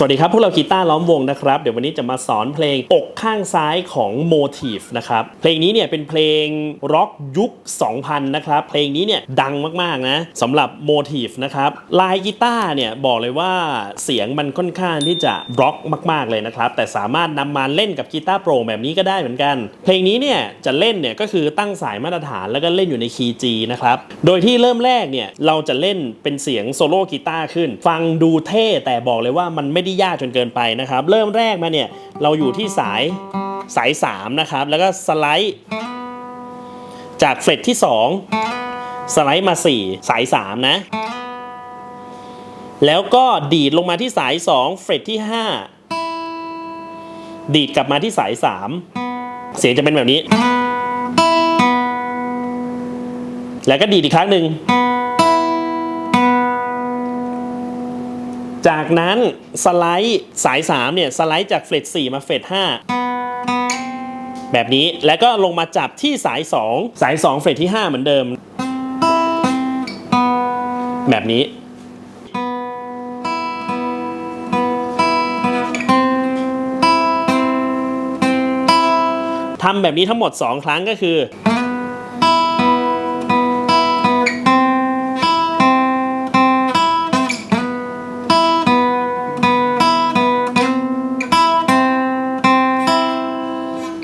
สวัสดีครับพวกเรากีตาร์ล้อมวงนะครับเดี๋ยววันนี้จะมาสอนเพลงอกข้างซ้ายของ Motif นะครับเพลงนี้เนี่ยเป็นเพลงร็อกยุค 2000 นะครับ เพลงนี้เนี่ยดังมากๆนะสำหรับ Motif นะครับลายกีตาร์เนี่ยบอกเลยว่าเสียงมันค่อนข้างที่จะร็อกมากๆเลยนะครับ แต่สามารถนำมาเล่นกับกีตาร์โปร่งแบบนี้ก็ได้เหมือนกัน เพลงนี้เนี่ยจะเล่นเนี่ยก็คือตั้งสายมาตรฐานแล้วก็เล่นอยู่ในคีย์ G นะครับโดยที่เริ่มแรกเนี่ยเราจะเล่นเป็นเสียงโซโล่กีตาร์ขึ้น ฟังดูเท่แต่บอกเลยว่ามันไม่ได้ยากจนเกินไปนะครับ เริ่มแรกมาเนี่ยเราอยู่ที่สายสาย3นะครับ แล้วก็สไลด์จากเฟรตที่ 2 สไลด์มา 4 สาย 3 นะ แล้วก็ดีดลงมาที่สาย 2 เฟรตที่ 5 ดีดกลับมาที่สาย 3 เสียงจะเป็นแบบนี้ แล้วก็ดีดอีกครั้งหนึ่ง จากนั้นสไลด์สาย3เนี่ยสไลด์จากเฟรต4มาเฟรต5แบบนี้แล้วก็ลงมาจับที่สาย 2 สาย 2 เฟรตที่ 5 เหมือนเดิม แบบนี้ทำแบบนี้ทั้งหมด 2 ครั้งก็คือ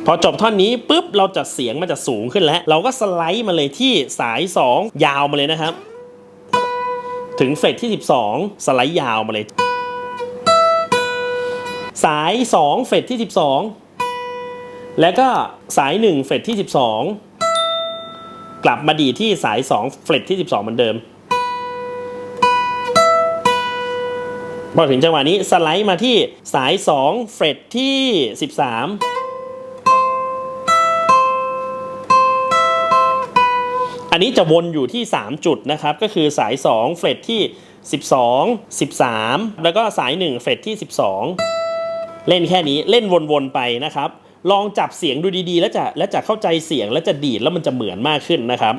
พอจบท่อนนี้ปุ๊บเราจะเสียงมันจะสูงขึ้นแล้ว เราก็สไลด์มาเลยที่สาย 2 ยาวมาเลยนะครับ ถึงเฟรตที่ 12 สไลด์ยาวมาเลย สาย 2 เฟรตที่ 12 แล้วก็สาย 1 เฟรตที่ 12 กลับมาดีที่สาย 2 เฟรตที่ 12 เหมือนเดิมพอถึงจังหวะนี้สไลด์มาที่สาย 2 เฟรตที่ 13 อันนี้จะวนอยู่ที่ 3 จุดนะครับ ก็คือสาย 2 เฟรตที่ 12 13 แล้วก็สาย 1 เฟรตที่ 12 เล่นแค่นี้เล่นวนๆไปนะครับ ลองจับเสียงดูดีๆ แล้วจะแล้วจะเข้าใจเสียงแล้วจะดีดแล้วมันจะเหมือนมากขึ้นนะครับ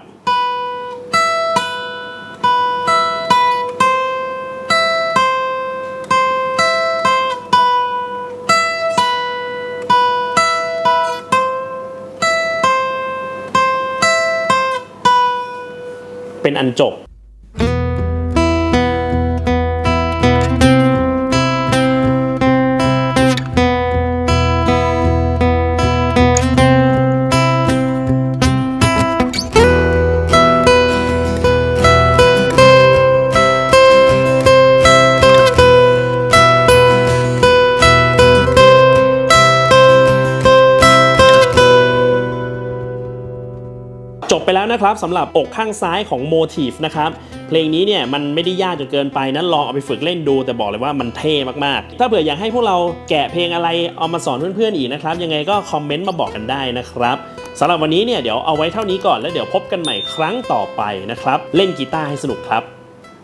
เป็นอันจบ บไปแล้วนะครับสำหรับอกข้างซ้ายของโมทีฟนะครับเพลงนี้เนี่ยมันไม่ได้ยากจนเกินไปนะลองเอาไปฝึกเล่นดู แต่บอกเลยว่ามันเท่มากๆ ถ้าเผื่ออยากให้พวกเราแกะเพลงอะไรเอามาสอนเพื่อนๆอีกนะครับ ยังไงก็คอมเมนต์มาบอกกันได้นะครับสำหรับวันนี้เนี่ยเดี๋ยวเอาไว้เท่านี้ก่อนแล้วเดี๋ยวพบกันใหม่ครั้งต่อไปนะครับเล่นกีตาร์ให้สนุกครับ